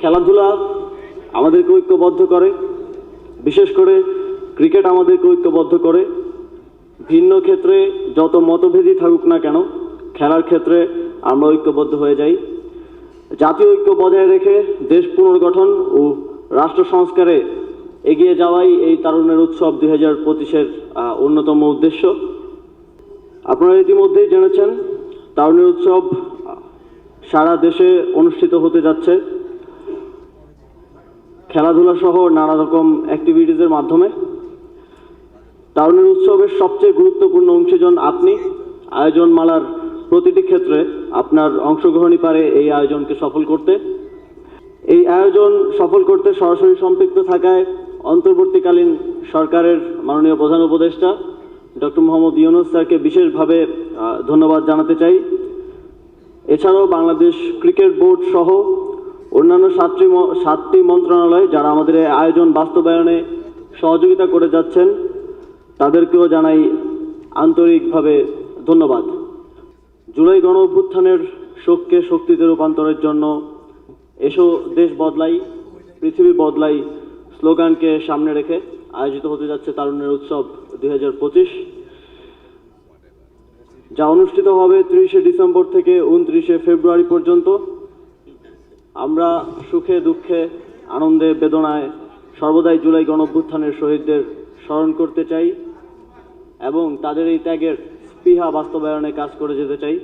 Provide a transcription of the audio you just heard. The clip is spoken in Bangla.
খেলাধুলা আমাদেরকে ঐক্যবদ্ধ করে, বিশেষ করে ক্রিকেট আমাদেরকে ঐক্যবদ্ধ করে। ভিন্ন ক্ষেত্রে যত মতভেদই থাকুক না কেন, খেলার ক্ষেত্রে আমরা ঐক্যবদ্ধ হয়ে যাই। জাতীয় ঐক্য বজায় রেখে দেশ পুনর্গঠন ও রাষ্ট্র সংস্কারে এগিয়ে যাওয়াই এই তারুণ্যের উৎসব দুই হাজার পঁচিশের অন্যতম উদ্দেশ্য। আপনারা ইতিমধ্যেই জেনেছেন, তারুণ্যের উৎসব সারা দেশে অনুষ্ঠিত হতে যাচ্ছে। খেলাধুলা সহ নানা রকম অ্যাক্টিভিটিসের মাধ্যমে। তারুণের উৎসবের সবচেয়ে গুরুত্বপূর্ণ অংশীজন আপনি। আয়োজন মালার প্রতিটি ক্ষেত্রে আপনার অংশগ্রহণই পারে এই আয়োজনকে সফল করতে। এই আয়োজন সফল করতে সরাসরি সম্পৃক্ত থাকায় অন্তর্বর্তীকালীন সরকারের মাননীয় প্রধান উপদেষ্টা ডক্টর মোহাম্মদ ইউনুস স্যারকে বিশেষভাবে ধন্যবাদ জানাতে চাই। এছাড়াও বাংলাদেশ ক্রিকেট বোর্ড সহ অন্যান্য সাতটি সাতটি মন্ত্রণালয় যারা আমাদের আয়োজন বাস্তবায়নে সহযোগিতা করে যাচ্ছেন, তাদেরকেও জানাই আন্তরিকভাবে ধন্যবাদ। জুলাই গণ অভ্যুত্থানের শোককে শক্তিতে রূপান্তরের জন্য এসো দেশ বদলাই, পৃথিবী বদলাই স্লোগানকে সামনে রেখে আয়োজিত হতে যাচ্ছে তারুণ্যের উৎসব দু হাজার পঁচিশ। যা অনুষ্ঠিত হবে ত্রিশে ডিসেম্বর থেকে উনত্রিশে ফেব্রুয়ারি পর্যন্ত। আমরা সুখে, দুঃখে, আনন্দে, বেদনায় সর্বদাই জুলাই গণঅভ্যুত্থানের শহীদদের স্মরণ করতে চাই এবং তাদের এই ত্যাগের স্পৃহা বাস্তবায়নে কাজ করে যেতে চাই।